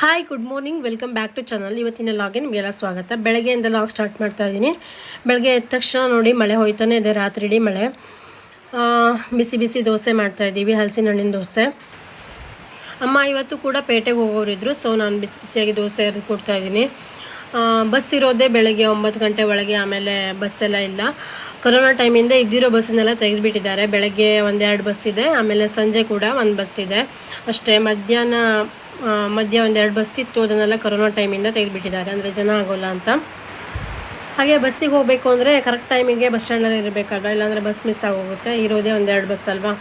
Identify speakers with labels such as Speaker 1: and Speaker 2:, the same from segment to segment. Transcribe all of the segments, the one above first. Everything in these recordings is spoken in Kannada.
Speaker 1: Hi good morning welcome back to channel ಇವತ್ತಿನ ಲಾಗೆ ನಿಮಗೆಲ್ಲ ಸ್ವಾಗತ. ಬೆಳಗ್ಗೆಯಿಂದ ಲಾಗ್ ಸ್ಟಾರ್ಟ್ ಮಾಡ್ತಾ ಇದ್ದೀನಿ. ಬೆಳಗ್ಗೆ ಎದ್ದ ತಕ್ಷಣ ನೋಡಿ ಮಳೆ ಹೋಯ್ತಾನೆ ಇದೆ, ರಾತ್ರಿ ಇಡೀ ಮಳೆ. ಬಿಸಿ ಬಿಸಿ ದೋಸೆ ಮಾಡ್ತಾ ಇದ್ದೀವಿ ಹಲಸಿನ ಹಣ್ಣಿನ ದೋಸೆ. ಅಮ್ಮ ಇವತ್ತು ಕೂಡ ಪೇಟೆಗೆ ಹೋಗೋರಿದ್ರು ಸೊ ನಾನು ಬಿಸಿ ಬಿಸಿಯಾಗಿ ದೋಸೆ ಎರ್ದು ಕೊಡ್ತಾ ಇದ್ದೀನಿ. ಬಸ್ ಇರೋದೇ ಬೆಳಗ್ಗೆ ಒಂಬತ್ತು ಗಂಟೆ ಒಳಗೆ, ಆಮೇಲೆ ಬಸ್ ಎಲ್ಲ ಇಲ್ಲ. ಕೊರೋನಾ ಟೈಮಿಂದ ಇದ್ದಿರೋ ಬಸ್ಸನ್ನೆಲ್ಲ ತೆಗೆದುಬಿಟ್ಟಿದ್ದಾರೆ. ಬೆಳಗ್ಗೆ ಒಂದೆರಡು ಬಸ್ ಇದೆ, ಆಮೇಲೆ ಸಂಜೆ ಕೂಡ ಒಂದು ಬಸ್ ಇದೆ. ಅಷ್ಟೇ ಮಧ್ಯಾಹ್ನ ಮಧ್ಯ ಒಂದೆರಡು ಬಸ್ ಇತ್ತು, ಅದನ್ನೆಲ್ಲ ಕೊರೋನಾ ಟೈಮಿಂದ ತೆಗೆದುಬಿಟ್ಟಿದ್ದಾರೆ. ಅಂದರೆ ಜನ ಆಗೋಲ್ಲ ಅಂತ. ಹಾಗೆ ಬಸ್ಸಿಗೆ ಹೋಗಬೇಕು ಅಂದರೆ ಕರೆಕ್ಟ್ ಟೈಮಿಗೆ ಬಸ್ ಸ್ಟ್ಯಾಂಡಲ್ಲಿ ಇರಬೇಕಲ್ವ ಇಲ್ಲಾಂದರೆ ಬಸ್ ಮಿಸ್ ಆಗೋಗುತ್ತೆ. ಇರೋದೇ ಒಂದೆರಡು ಬಸ್ ಅಲ್ವಾ?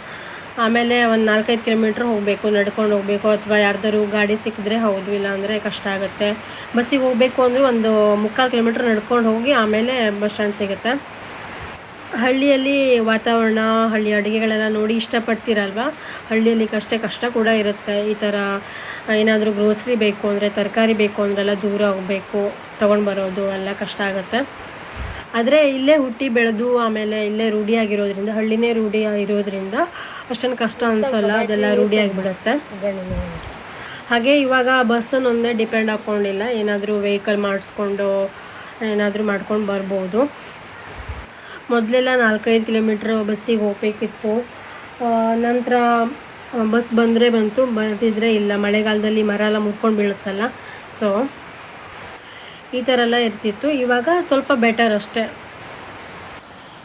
Speaker 1: ಆಮೇಲೆ ಒಂದು ನಾಲ್ಕೈದು ಕಿಲೋಮೀಟ್ರ್ ಹೋಗಬೇಕು, ನಡ್ಕೊಂಡು ಹೋಗಬೇಕು, ಅಥವಾ ಯಾರ್ದಾರು ಗಾಡಿ ಸಿಕ್ಕಿದ್ರೆ ಹೌದು, ಇಲ್ಲಾಂದರೆ ಕಷ್ಟ ಆಗುತ್ತೆ. ಬಸ್ಸಿಗೆ ಹೋಗಬೇಕು ಅಂದರೆ ಒಂದು ಮುಕ್ಕಾಲು ಕಿಲೋಮೀಟ್ರ್ ನಡ್ಕೊಂಡು ಹೋಗಿ ಆಮೇಲೆ ಬಸ್ ಸ್ಟ್ಯಾಂಡ್ ಸಿಗುತ್ತೆ. ಹಳ್ಳಿಯಲ್ಲಿ ವಾತಾವರಣ, ಹಳ್ಳಿ ಅಡುಗೆಗಳೆಲ್ಲ ನೋಡಿ ಇಷ್ಟಪಡ್ತೀರಲ್ವ? ಹಳ್ಳಿಯಲ್ಲಿ ಕಷ್ಟ ಕಷ್ಟ ಕೂಡ ಇರುತ್ತೆ. ಈ ಥರ ಏನಾದರೂ ಗ್ರೋಸ್ರಿ ಬೇಕು ಅಂದರೆ, ತರಕಾರಿ ಬೇಕು ಅಂದ್ರೆಲ್ಲ ದೂರ ಹೋಗಬೇಕು, ತೊಗೊಂಡು ಬರೋದು ಎಲ್ಲ ಕಷ್ಟ ಆಗುತ್ತೆ. ಆದರೆ ಇಲ್ಲೇ ಹುಟ್ಟಿ ಬೆಳೆದು ಆಮೇಲೆ ಇಲ್ಲೇ ರೂಢಿಯಾಗಿರೋದ್ರಿಂದ, ಹಳ್ಳಿನೇ ರೂಢಿ ಇರೋದ್ರಿಂದ ಅಷ್ಟೊಂದು ಕಷ್ಟ ಅನಿಸಲ್ಲ, ಅದೆಲ್ಲ ರೂಢಿಯಾಗಿಬಿಡುತ್ತೆ ಹಾಗೆ ಇವಾಗ ಬಸ್ಸನ್ನೊಂದೇ ಡಿಪೆಂಡ್ ಹಾಕ್ಕೊಂಡಿಲ್ಲ ಏನಾದರೂ ವೆಹಿಕಲ್ ಮಾಡಿಸ್ಕೊಂಡು, ಏನಾದರೂ ಮಾಡ್ಕೊಂಡು ಬರ್ಬೋದು. ಮೊದಲೆಲ್ಲ ನಾಲ್ಕೈದು ಕಿಲೋಮೀಟ್ರ್ ಬಸ್ಸಿಗೆ ಹೋಗಬೇಕಿತ್ತು. ನಂತರ ಬಸ್ ಬಂದರೆ ಬಂತು ಬಂದಿದ್ದರೆ ಇಲ್ಲ. ಮಳೆಗಾಲದಲ್ಲಿ ಮರ ಎಲ್ಲ ಮುರ್ಕೊಂಡು ಬೀಳುತ್ತಲ್ಲ ಸೊ ಈ ಥರ ಎಲ್ಲ ಇರ್ತಿತ್ತು. ಇವಾಗ ಸ್ವಲ್ಪ ಬೆಟರ್ ಅಷ್ಟೇ.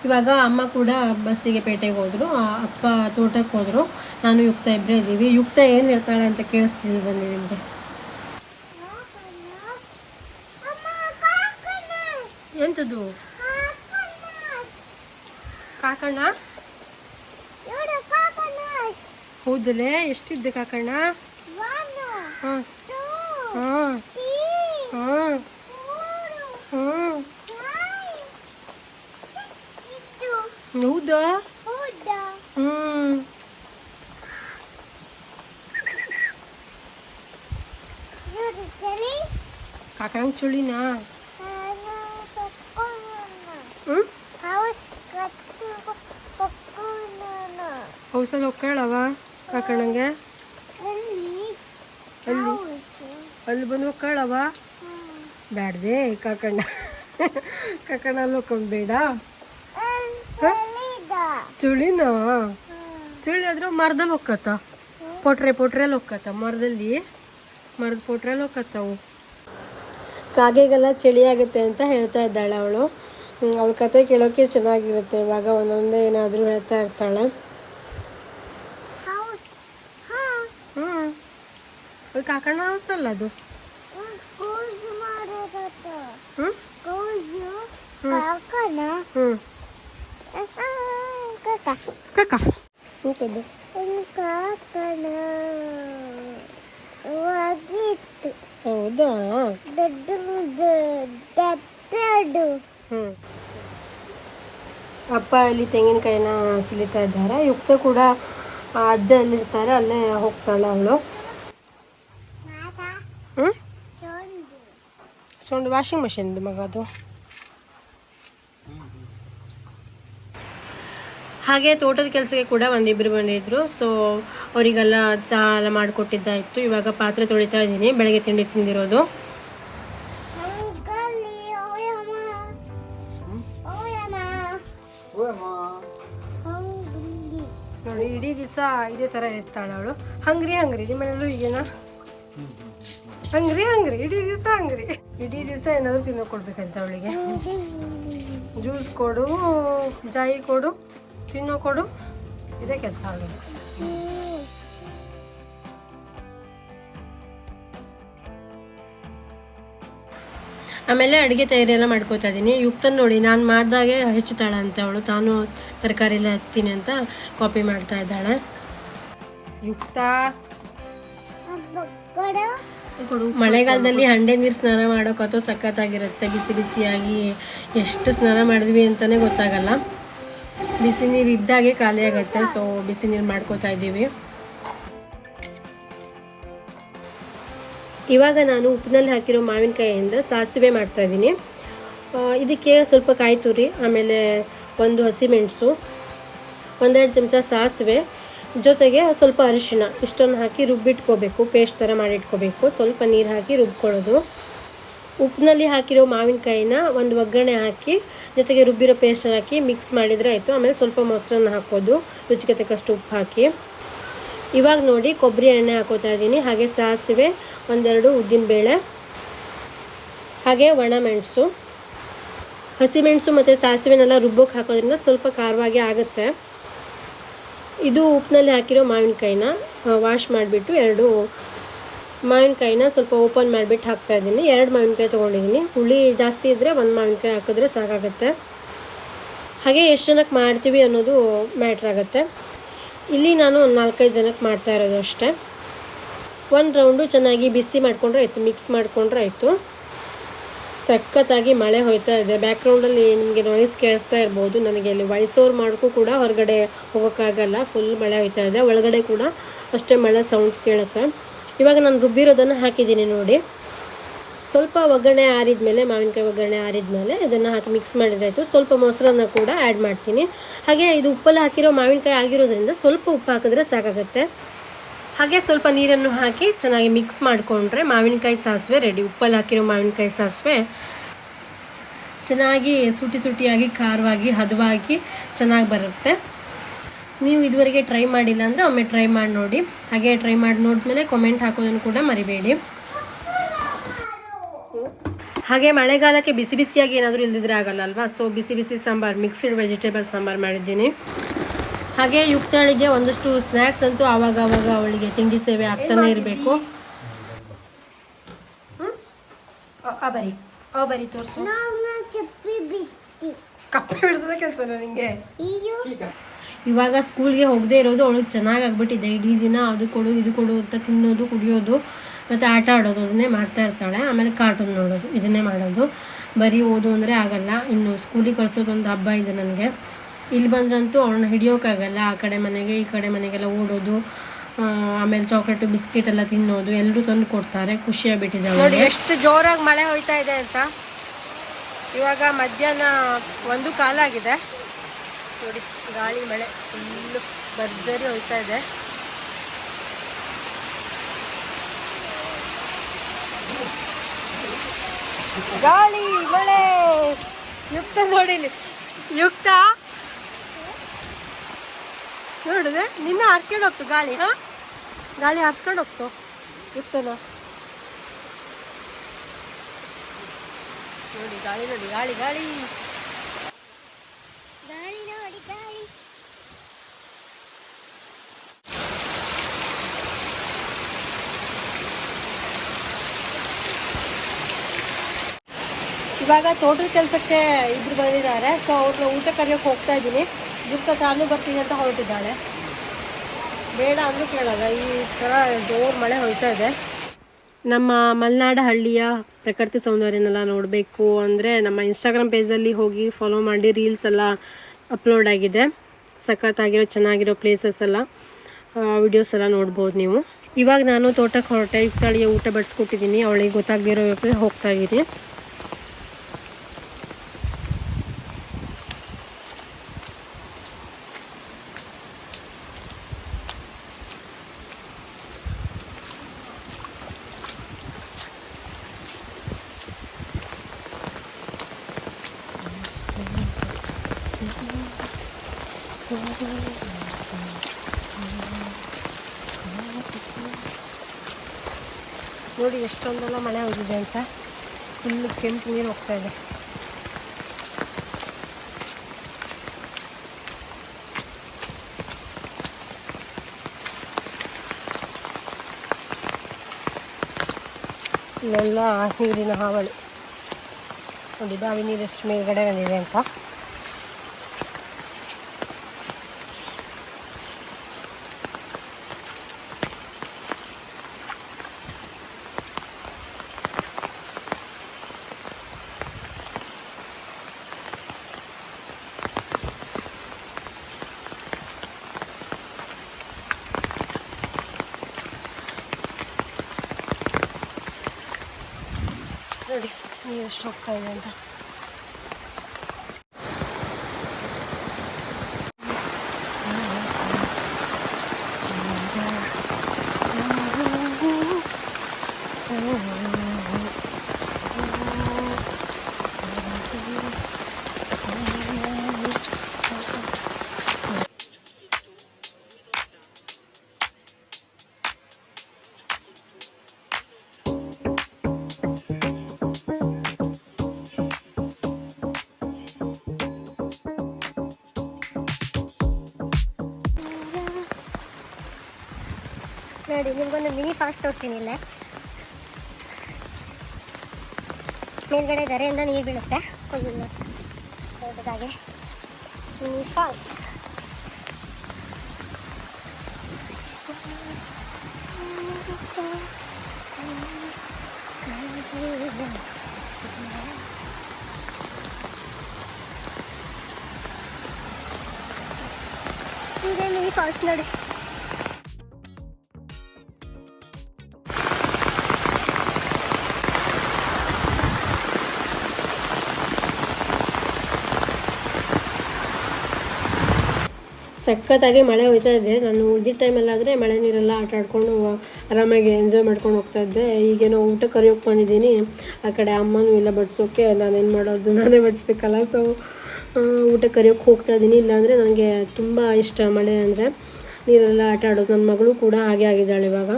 Speaker 1: ಇವಾಗ ಅಮ್ಮ ಕೂಡ ಬಸ್ಸಿಗೆ ಪೇಟೆಗೆ ಹೋದರು ಅಪ್ಪ ತೋಟಕ್ಕೆ ಹೋದರು. ನಾನು ಯುಕ್ತ ಇಬ್ಬರೇ ಇದ್ದೀವಿ. ಯುಕ್ತ ಏನು ಇರ್ತಾಳೆ ಅಂತ ಕೇಳಿಸ್ತೀನಿ ಬನ್ನಿ ನಿಮಗೆ. ಎಂಥದ್ದು ಕಾಕಣ್ಣ? ಹೌದಲೇ ಎಷ್ಟಿದ್ದೆ ಕಾಕಣ್ಣ? ಹಾಂ. ಹಾಂ. ಹಾಂ. ಹಾಂ. ಹೌದಾ? ಹ್ಞೂ ಕಾಕಣ್ಣಂಗೆ ಚುಳಿನಾ? ಹೌಸಲ್ಲಿ ಹೋಗ್ಕೇಳವ ಕಾಕಣಂಗೆ ಅಲ್ಲಿ ಅಲ್ಲಿ ಬಂದು ಹೋಗ್ಕೇಳವ ಬ್ಯಾಡ್ದೆ ಕಾಕಣ್ಣ. ಕಾಕಣ್ಣ ಅಲ್ಲಿ ಹೋಗ್ಕೊಂಡು ಬೇಡ. ಚುಳಿನ? ಚುಳಿ ಆದ್ರೆ ಮರದಲ್ಲಿ ಹೋಗ್ಕತ್ತ. ಪೊಟ್ರೆ ಪೊಟ್ರೆಲ್ಲಿ ಹೋಗ್ಕತ್ತ. ಮರದಲ್ಲಿ ಮರದ ಪೊಟ್ರೆಲ್ಲಿ ಹೋಗ್ಕತ್ತವು. ಕಾಗೆಗೆಲ್ಲ ಚಳಿ ಆಗುತ್ತೆ ಅಂತ ಹೇಳ್ತಾ ಇದ್ದಾಳೆ ಅವಳು. ಅವಳ ಕತೆ ಕೇಳೋಕೆ ಚೆನ್ನಾಗಿರುತ್ತೆ. ಇವಾಗ ಒಂದೊಂದೇ ಏನಾದರೂ ಹೇಳ್ತಾ ಇರ್ತಾಳೆ ಹ್ಞೂ ಅದು ಕಾಕಣ್ಣ ಅಲ್ಲ ಅದು. ಹೌದಾ? ಅಪ್ಪ ಅಲ್ಲಿ ತೆಂಗಿನಕಾಯಿನ ಸುಲಿತಾ ಇದ್ದಾರೆ. ಯುಕ್ತ ಕೂಡ ಅಜ್ಜ ಅಲ್ಲಿರ್ತಾರೆ ಅಲ್ಲೇ ಹೋಗ್ತಾಳೆ ಅವಳು. ಸೌಂಡ್ ವಾಷಿಂಗ್ ಮಷಿನ್ ಮಗ ಅದು ಹಾಗೆ ತೋಟದ ಕೆಲಸಕ್ಕೆ ಕೂಡ ಒಂದಿಬ್ಬರು ಬಂದಿದ್ದರು ಸೊ ಅವರಿಗೆಲ್ಲ ಚಹ ಎಲ್ಲ ಮಾಡಿಕೊಟ್ಟಿದ್ದಾಯಿತು ಇವಾಗ ಪಾತ್ರೆ ತೊಳಿತಾ ಇದ್ದೀನಿ. ಬೆಳಗ್ಗೆ ತಿಂಡಿ ತಿಂದಿರೋದು. ನೋಡಿ ಇಡೀ ದಿವಸ ಇದೇ ಥರ ಇರ್ತಾಳೆ ಅವಳು. ಹಂಗ್ರಿ ಹಂಗ್ರಿ. ನಿಮ್ಮನೆಲ್ಲೂ ಈಗೇನಾ ಹಂಗ್ರಿ ಹಂಗ್ರಿ ಇಡೀ ದಿವಸ ಹಂಗ್ರಿ. ಇಡೀ ದಿವಸ ಏನಾದ್ರು ತಿನ್ನೋ ಕೊಡ್ಬೇಕಂತ ಅವಳಿಗೆ. ಜ್ಯೂಸ್ ಕೊಡು ಜಾಯಿ ಕೊಡು ತಿನ್ನೋ ಕೊಡು ಇದೇ ಕೆಲಸ ಅವಳಿಗೆ. ಆಮೇಲೆ ಅಡುಗೆ ತಯಾರಿ ಎಲ್ಲ ಮಾಡ್ಕೋತಾ ಇದ್ದೀನಿ ಯುಕ್ತ ನೋಡಿ ನಾನು ಮಾಡಿದಾಗೆ ಹೆಚ್ಚುತ್ತಾಳೆ ಅಂತ ಅವಳು. ತಾನು ತರಕಾರಿ ಎಲ್ಲ ಹತ್ತೀನಿ ಅಂತ ಕಾಪಿ ಮಾಡ್ತಾ ಇದ್ದಾಳೆ. ಯುಕ್ತ? ಮಳೆಗಾಲದಲ್ಲಿ ಹಂಡೆ ನೀರು ಸ್ನಾನ ಮಾಡೋಕತ್ತೋ ಸಖತ್ತಾಗಿರುತ್ತೆ. ಬಿಸಿ ಬಿಸಿಯಾಗಿ ಎಷ್ಟು ಸ್ನಾನ ಮಾಡಿದ್ವಿ ಅಂತಾನೆ ಗೊತ್ತಾಗಲ್ಲ. ಬಿಸಿ ನೀರು ಇದ್ದಾಗೆ ಖಾಲಿ ಆಗುತ್ತೆ. ಸೊ ಬಿಸಿ ನೀರು ಮಾಡ್ಕೋತಾ ಇದ್ದೀವಿ. ಇವಾಗ ನಾನು ಉಪ್ಪಿನಲ್ಲಿ ಹಾಕಿರೋ ಮಾವಿನಕಾಯಿಯಿಂದ ಸಾಸಿವೆ ಮಾಡ್ತಾ ಇದ್ದೀನಿ. ಇದಕ್ಕೆ ಸ್ವಲ್ಪ ಕಾಯಿ ತುರಿ, ಆಮೇಲೆ ಒಂದು ಹಸಿಮೆಣಸು ಒಂದೆರಡು ಚಮಚ ಸಾಸಿವೆ ಜೊತೆಗೆ ಸ್ವಲ್ಪ ಅರಿಶಿಣ, ಇಷ್ಟನ್ನು ಹಾಕಿ ರುಬ್ಬಿಟ್ಕೋಬೇಕು, ಪೇಸ್ಟ್ ಥರ ಮಾಡಿಟ್ಕೋಬೇಕು. ಸ್ವಲ್ಪ ನೀರು ಹಾಕಿ ರುಬ್ಕೊಳ್ಳೋದು. ಉಪ್ಪಿನಲ್ಲಿ ಹಾಕಿರೋ ಮಾವಿನಕಾಯಿನ ಒಂದು ಒಗ್ಗರಣೆ ಹಾಕಿ, ಜೊತೆಗೆ ರುಬ್ಬಿರೋ ಪೇಸ್ಟ್ ಹಾಕಿ ಮಿಕ್ಸ್ ಮಾಡಿದರೆ ಆಯಿತು. ಆಮೇಲೆ ಸ್ವಲ್ಪ ಮೊಸರನ್ನ ಹಾಕೋದು ರುಚಿಗೆ ತಕ್ಕಷ್ಟು ಉಪ್ಪು ಹಾಕಿ. ಇವಾಗ ನೋಡಿ ಕೊಬ್ಬರಿ ಎಣ್ಣೆ ಹಾಕೋತಾ ಇದ್ದೀನಿ. ಹಾಗೆ ಸಾಸಿವೆ, ಒಂದೆರಡು ಉದ್ದಿನಬೇಳೆ, ಹಾಗೆ ಒಣಮೆಣಸು ಹಸಿಮೆಣಸು ಮತ್ತು ಸಾಸಿವೆನೆಲ್ಲ ರುಬ್ಬೋಕೆ ಹಾಕೋದ್ರಿಂದ ಸ್ವಲ್ಪ ಖಾರವಾಗಿ ಆಗುತ್ತೆ. ಇದು ಉಪ್ಪಿನಲ್ಲಿ ಹಾಕಿರೋ ಮಾವಿನಕಾಯಿನ ವಾಶ್ ಮಾಡಿಬಿಟ್ಟು ಎರಡು ಮಾವಿನಕಾಯಿನ ಸ್ವಲ್ಪ ಓಪನ್ ಮಾಡಿಬಿಟ್ಟು ಹಾಕ್ತಾ ಇದ್ದೀನಿ. ಎರಡು ಮಾವಿನಕಾಯಿ ತೊಗೊಂಡಿದ್ದೀನಿ. ಹುಳಿ ಜಾಸ್ತಿ ಇದ್ದರೆ ಒಂದು ಮಾವಿನಕಾಯಿ ಹಾಕಿದ್ರೆ ಸಾಕಾಗುತ್ತೆ. ಹಾಗೆ ಎಷ್ಟು ಜನಕ್ಕೆ ಮಾಡ್ತೀವಿ ಅನ್ನೋದು ಮ್ಯಾಟ್ರ್ ಆಗುತ್ತೆ. ಇಲ್ಲಿ ನಾನು ಒಂದು ನಾಲ್ಕೈದು ಜನಕ್ಕೆ ಮಾಡ್ತಾ ಇರೋದು ಅಷ್ಟೇ. ಒಂದು ರೌಂಡು ಚೆನ್ನಾಗಿ ಬಿಸಿ ಮಾಡಿಕೊಂಡ್ರೆ ಆಯಿತು, ಮಿಕ್ಸ್ ಮಾಡಿಕೊಂಡ್ರೆ ಆಯಿತು. ಸಖತ್ತಾಗಿ ಮಳೆ ಹೋಯ್ತಾ ಇದೆ. ಬ್ಯಾಕ್ಗ್ರೌಂಡಲ್ಲಿ ನಿಮಗೆ ನಾಯ್ಸ್ ಕೇಳಿಸ್ತಾ ಇರ್ಬೋದು. ನನಗೆ ಇಲ್ಲಿ ಓವರ್ ಮಾಡೋಕ್ಕೂ ಕೂಡ ಹೊರಗಡೆ ಹೋಗೋಕ್ಕಾಗಲ್ಲ. ಫುಲ್ ಮಳೆ ಹೋಯ್ತಾ ಇದೆ. ಒಳಗಡೆ ಕೂಡ ಅಷ್ಟೇ ಮಳೆ ಸೌಂಡ್ ಕೇಳುತ್ತೆ. ಇವಾಗ ನಾನು ರುಬ್ಬಿರೋದನ್ನು ಹಾಕಿದ್ದೀನಿ ನೋಡಿ. ಸ್ವಲ್ಪ ಒಗ್ಗರಣೆ ಆರಿದ್ಮೇಲೆ, ಮಾವಿನಕಾಯಿ ಒಗ್ಗರಣೆ ಆರಿದ್ಮೇಲೆ ಇದನ್ನು ಹಾಕಿ ಮಿಕ್ಸ್ ಮಾಡಿದ್ರಾಯಿತು ಸ್ವಲ್ಪ ಮೊಸರನ್ನು ಕೂಡ ಆ್ಯಡ್ ಮಾಡ್ತೀನಿ. ಹಾಗೆ ಇದು ಉಪ್ಪಲ್ಲಿ ಹಾಕಿರೋ ಮಾವಿನಕಾಯಿ ಆಗಿರೋದ್ರಿಂದ ಸ್ವಲ್ಪ ಉಪ್ಪು ಹಾಕಿದ್ರೆ ಸಾಕಾಗುತ್ತೆ. ಹಾಗೆ ಸ್ವಲ್ಪ ನೀರನ್ನು ಹಾಕಿ ಚೆನ್ನಾಗಿ ಮಿಕ್ಸ್ ಮಾಡಿಕೊಂಡ್ರೆ ಮಾವಿನಕಾಯಿ ಸಾಸಿವೆ ರೆಡಿ ಉಪ್ಪಲ್ಲಿ ಹಾಕಿರೋ ಮಾವಿನಕಾಯಿ ಸಾಸಿವೆ ಚೆನ್ನಾಗಿ ಸುಟಿ ಸುಟಿಯಾಗಿ, ಖಾರವಾಗಿ, ಹದವಾಗಿ ಚೆನ್ನಾಗಿ ಬರುತ್ತೆ. ನೀವು ಇದುವರೆಗೆ ಟ್ರೈ ಮಾಡಿಲ್ಲ ಅಂದರೆ ಒಮ್ಮೆ ಟ್ರೈ ಮಾಡಿ ನೋಡಿ. ಹಾಗೆ ಟ್ರೈ ಮಾಡಿ ನೋಡಿದ್ಮೇಲೆ ಕಾಮೆಂಟ್ ಹಾಕೋದನ್ನು ಕೂಡ ಮರಿಬೇಡಿ. ಹಾಗೆ ಮಳೆಗಾಲಕ್ಕೆ ಬಿಸಿ ಬಿಸಿಯಾಗಿ ಏನಾದರೂ ಇಲ್ದಿದ್ರೆ ಆಗಲ್ಲ ಅಲ್ವಾ? ಸೊ ಬಿಸಿ ಬಿಸಿ ಸಾಂಬಾರು ಮಿಕ್ಸ್ಡ್ ವೆಜಿಟೇಬಲ್ ಸಾಂಬಾರು ಮಾಡಿದ್ದೀನಿ. ಹಾಗೆ ಯುಕ್ತಾಳಿಗೆ ಒಂದಷ್ಟು ಸ್ನ್ಯಾಕ್ಸ್ ಅಂತೂ ಆವಾಗ ಆವಾಗ ಅವಳಿಗೆ ತಿಂಡಿ ಸೇವೆ ಆಗ್ತಾನೆ ಇರಬೇಕು. ಬರಿ ಅವ ಬರಿ ತೋರಿಸು. ಕಪ್ಪೆ ಬಿಡಿಸೋದೇ ಕೆಲಸ ನಿಮಗೆ ಇವಾಗ ಸ್ಕೂಲ್ಗೆ ಹೋಗದೆ ಇರೋದು ಅವಳಿಗೆ ಚೆನ್ನಾಗಿ ಆಗ್ಬಿಟ್ಟಿದೆ ಇಡೀ ದಿನ ಅದು ಕೊಡು ಇದು ಕೊಡು ಅಂತ ತಿನ್ನೋದು ಕುಡಿಯೋದು ಮತ್ತು ಆಟ ಆಡೋದು ಅದನ್ನೇ ಮಾಡ್ತಾ ಇರ್ತಾಳೆ. ಆಮೇಲೆ ಕಾರ್ಟೂನ್ ನೋಡೋದು ಇದನ್ನೇ ಮಾಡೋದು. ಬರೀ ಓದು ಅಂದರೆ ಆಗಲ್ಲ. ಇನ್ನು ಸ್ಕೂಲಿಗೆ ಕಳಿಸೋದೊಂದು ಹಬ್ಬ ಇದೆ ನನಗೆ. ಇಲ್ಲಿ ಬಂದ್ರಂತೂ ಅವ್ರನ್ನ ಹಿಡಿಯೋಕ್ಕಾಗಲ್ಲ ಆ ಕಡೆ ಮನೆಗೆ ಈ ಕಡೆ ಮನೆಗೆಲ್ಲ ಓಡೋದು ಆಮೇಲೆ ಚಾಕ್ಲೇಟ್ ಬಿಸ್ಕೆಟ್ ಎಲ್ಲ ತಿನ್ನೋದು ಎಲ್ಲರೂ ತಂದು ಕೊಡ್ತಾರೆ. ಖುಷಿಯಾಗ್ಬಿಟ್ಟಿದೆ ನೋಡಿ ಎಷ್ಟು ಜೋರಾಗಿ ಮಳೆ ಹೋಯ್ತಾ ಇದೆ ಅಂತ. ಇವಾಗ ಮಧ್ಯಾಹ್ನ ಒಂದು ಕಾಲ ಆಗಿದೆ ನೋಡಿ ಗಾಳಿ ಮಳೆ ಫುಲ್ಲು ಭರ್ಜರಿ ಹೋಯ್ತಾ ಇದೆ. ಗಾಳಿ ಮಳೆ. ಯುಕ್ತ ನೋಡಿಲಿ ಯುಕ್ತ? ನೋಡಿದೆ? ನಿನ್ನ ಹಾರ್ಸ್ಕೊಂಡು ಹೋಗ್ತು ಗಾಳಿ. ಹಾ? ಗಾಳಿ ಹಾರ್ಸ್ಕೊಂಡು ಹೋಗ್ತು. ಇತ್ತನ ನೋಡಿ ಗಾಳಿ ನೋಡಿ ಗಾಳಿ ಗಾಳಿ. ಇವಾಗ ತೋಟದ ಕೆಲಸಕ್ಕೆ ಇಬ್ರು ಬಂದಿದ್ದಾರೆ. ಸೊ ಅವ್ರನ್ನ ಊಟ ಕರೆಯೋಕೆ ಹೋಗ್ತಾ ಇದ್ದೀನಿ. ಯುಕ್ತ ತಾನು ಬರ್ತೀನಿ ಅಂತ ಹೊರಟಿದ್ದಾಳೆ. ಬೇಡ ಅಂದರೂ ಕೇಳಲ್ಲ, ಈ ಥರ ಜೋರು ಮಳೆ ಹೊಯ್ತಾ ಇದೆ. ನಮ್ಮ ಮಲೆನಾಡ ಹಳ್ಳಿಯ ಪ್ರಕೃತಿ ಸೌಂದರ್ಯನೆಲ್ಲ ನೋಡಬೇಕು ಅಂದರೆ ನಮ್ಮ ಇನ್ಸ್ಟಾಗ್ರಾಮ್ ಪೇಜಲ್ಲಿ ಹೋಗಿ ಫಾಲೋ ಮಾಡಿ ರೀಲ್ಸ್ ಎಲ್ಲ ಅಪ್ಲೋಡ್ ಆಗಿದೆ. ಸಖತ್ತಾಗಿರೋ, ಚೆನ್ನಾಗಿರೋ ಪ್ಲೇಸಸ್ ಎಲ್ಲ ವಿಡಿಯೋಸ್ ಎಲ್ಲ ನೋಡ್ಬೋದು ನೀವು. ಇವಾಗ ನಾನು ತೋಟಕ್ಕೆ ಹೊರಟೆ ಯುಕ್ತಾಳಿಯ ಊಟ ಬಡಿಸ್ಕೊಟ್ಟಿದ್ದೀನಿ. ಅವಳಿಗೆ ಗೊತ್ತಾಗದಿರೋ ಹೋಗ್ತಾ ಇದ್ದೀನಿ. ನೋಡಿ, ಎಷ್ಟೊಂದೆಲ್ಲ ಮಳೆ ಹೋಗಿದೆ ಅಂತ. ಫುಲ್ಲು ಕೆಂಪು ನೀರು ಹೋಗ್ತಾ ಇದೆ. ಇಲ್ಲೆಲ್ಲ ನೀರಿನ ಹಾವಳಿ. ನೋಡಿ, ಬಾವಿ ನೀರು ಎಷ್ಟು ಮೇಲ್ಗಡೆ ಬಂದಿದೆ ಅಂತ. ನೋಡಿ ನೀರು ಎಷ್ಟು ಹೋಗ್ತಾ ಇದೆ ಅಂತ
Speaker 2: ನೋಡಿ, ನಿಮ್ಗೊಂದು ಮಿನಿ ಫಾಲ್ಸ್ ತೋರಿಸ್ತೀನಿ ಇಲ್ಲೇ. ಮೇಲ್ಗಡೆ ಧರೆಯಿಂದ ನೀರು ಬೀಳುತ್ತೆ. ಒಂದು ದೊಡ್ಡದಾಗಿ ಮಿನಿ ಫಾಲ್ಸ್ ಇದೆ ಮಿನಿ ಫಾಲ್ಸ್ ನೋಡಿ.
Speaker 1: ಸಖತ್ತಾಗಿ ಮಳೆ ಹೋಯ್ತಾ ಇದೆ. ನಾನು ಉಳಿದಿದ್ದ ಟೈಮಲ್ಲಾದರೆ ಮಳೆ ನೀರೆಲ್ಲ ಆಟ ಆಡ್ಕೊಂಡು ಆರಾಮಾಗಿ ಎಂಜಾಯ್ ಮಾಡ್ಕೊಂಡು ಹೋಗ್ತಾ ಇದ್ದೆ. ಈಗೇನೋ ಊಟ ಕರಿಯೋಕೆ ಬಂದಿದ್ದೀನಿ. ಆ ಕಡೆ ಅಮ್ಮನೂ ಇಲ್ಲ ಬಡಿಸೋಕೆ, ನಾನೇನು ಮಾಡೋದು, ನಾನೇ ಬಡಿಸ್ಬೇಕಲ್ಲ. ಸೊ ಊಟ ಕರಿಯೋಕೆ ಹೋಗ್ತಾ ಇದ್ದೀನಿ. ಇಲ್ಲಾಂದರೆ ನನಗೆ ತುಂಬ ಇಷ್ಟ ಮಳೆ ಅಂದರೆ. ನೀರೆಲ್ಲ ಆಟ ಆಡೋದು ನನ್ನ ಮಗಳು ಕೂಡ ಹಾಗೆ ಆಗಿದ್ದಾಳೆ ಇವಾಗ.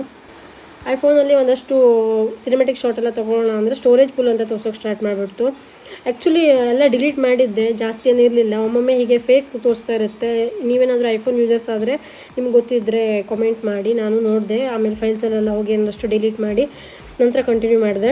Speaker 1: ಐಫೋನಲ್ಲಿ ಒಂದಷ್ಟು ಸಿನಿಮೆಟಿಕ್ ಶಾಟ್ ಎಲ್ಲ ತೊಗೊಳ್ಳೋಣ ಅಂದರೆ ಸ್ಟೋರೇಜ್ ಫುಲ್ ಅಂತ ತೋರ್ಸೋಕೆ ಸ್ಟಾರ್ಟ್ ಮಾಡಿಬಿಡ್ತು. ಆ್ಯಕ್ಚುಲಿ ಎಲ್ಲ ಡಿಲೀಟ್ ಮಾಡಿದ್ದೆ. ಜಾಸ್ತಿ ಏನಿರಲಿಲ್ಲ ಒಮ್ಮೊಮ್ಮೆ ಹೀಗೆ ಫೇಕ್ ತೋರಿಸ್ತಾ ಇರುತ್ತೆ. ನೀವೇನಾದರೂ ಐಫೋನ್ ಯೂಸರ್ಸ್ ಆದರೆ ನಿಮ್ಗೆ ಗೊತ್ತಿದ್ದರೆ ಕಮೆಂಟ್ ಮಾಡಿ. ನಾನು ನೋಡಿದೆ. ಆಮೇಲೆ ಫೈಲ್ಸಲ್ಲೆಲ್ಲ ಹೋಗಿ ಏನಷ್ಟು ಡಿಲೀಟ್ ಮಾಡಿ. ನಂತರ ಕಂಟಿನ್ಯೂ ಮಾಡಿದೆ.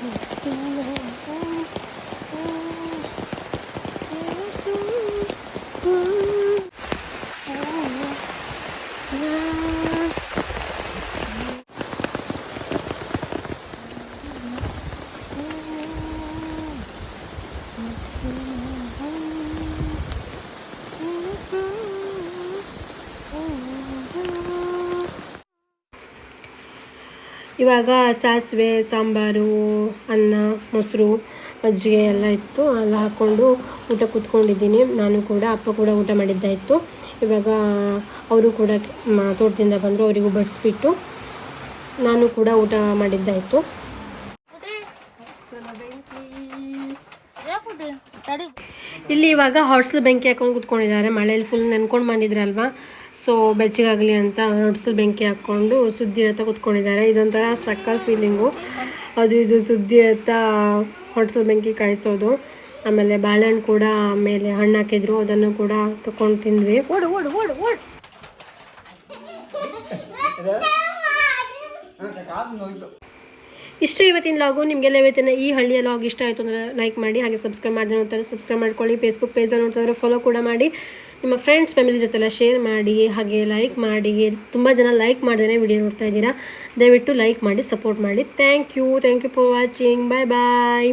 Speaker 2: Baju.
Speaker 1: ಇವಾಗ ಸಾಸಿವೆ, ಸಾಂಬಾರು, ಅನ್ನ, ಮೊಸರು, ಮಜ್ಜಿಗೆ ಎಲ್ಲ ಇತ್ತು. ಎಲ್ಲ ಹಾಕ್ಕೊಂಡು ಊಟ ಕೂತ್ಕೊಂಡಿದ್ದೀನಿ. ನಾನು ಕೂಡ, ಅಪ್ಪ ಕೂಡ ಊಟ ಮಾಡಿದ್ದಾಯಿತು ಇವಾಗ ಅವರು ಕೂಡ ತೋಟದಿಂದ ಬಂದರು. ಅವರಿಗೂ ಬಡಿಸ್ಬಿಟ್ಟು ನಾನು ಕೂಡ ಊಟ ಮಾಡಿದ್ದಾಯಿತು ಇಲ್ಲಿ ಇವಾಗ ಹಾಸ್ಟೆಲ್ ಬೆಂಕಿ ಹಾಕೊಂಡು ಕೂತ್ಕೊಂಡಿದ್ದಾರೆ. ಮಳೆಯಲ್ಲಿ ಫುಲ್ ನೆನ್ಕೊಂಡು ಬಂದಿದ್ರಲ್ವಾ? ಸೊ ಬೆಚ್ಚಗಾಗಲಿ ಅಂತ ನೋಡ್ಸಲು ಬೆಂಕಿ ಹಾಕ್ಕೊಂಡು ಸುದ್ದಿ ಇರತ್ತ ಕೂತ್ಕೊಂಡಿದ್ದಾರೆ ಇದೊಂಥರ ಸಕ್ಕಲ್ ಫೀಲಿಂಗು ಅದು ಇದು ಸುದ್ದಿ ಇರತ್ತ ಹೊಡ್ಸಲು ಬೆಂಕಿ ಕಾಯಿಸೋದು ಆಮೇಲೆ ಬಾಳೆಹಣ್ಣು ಕೂಡ ಆಮೇಲೆ ಹಣ್ಣು ಹಾಕಿದ್ರು ಅದನ್ನು ಕೂಡ ತಗೊಂಡು ತಿಂದ್ವಿ
Speaker 2: ಓಡು ಓಡು ಓಡು ಓಡು
Speaker 1: ಇಷ್ಟ ಇವತ್ತಿನ ಲಾಗು, ನಿಮಗೆಲ್ಲ ಇವತ್ತಿನ ಈ ಹಳ್ಳಿಯ ಲಾಗ್ ಇಷ್ಟ ಆಯಿತು ಅಂದರೆ ಲೈಕ್ ಮಾಡಿ, ಹಾಗೆ ಸಬ್ಸ್ಕ್ರೈಬ್ ಮಾಡಿದ್ರೆ ನೋಡ್ತಾರೆ ಸಬ್ಸ್ಕ್ರೈಬ್ ಮಾಡ್ಕೊಳ್ಳಿ ಫೇಸ್ಬುಕ್ ಪೇಜಲ್ಲಿ ನೋಡ್ತಾರೆ ಫಾಲೋ ಕೂಡ ಮಾಡಿ. ನಿಮ್ಮ ಫ್ರೆಂಡ್ಸ್ ಫ್ಯಾಮಿಲಿ ಜೊತೆಲ್ಲ ಶೇರ್ ಮಾಡಿ, ಹಾಗೆ ಲೈಕ್ ಮಾಡಿ. ತುಂಬ ಜನ ಲೈಕ್ ಮಾಡ್ದೇ ವಿಡಿಯೋ ನೋಡ್ತಾ ಇದ್ದೀರಾ. ದಯವಿಟ್ಟು ಲೈಕ್ ಮಾಡಿ ಸಪೋರ್ಟ್ ಮಾಡಿ. Thank you thank you for watching bye bye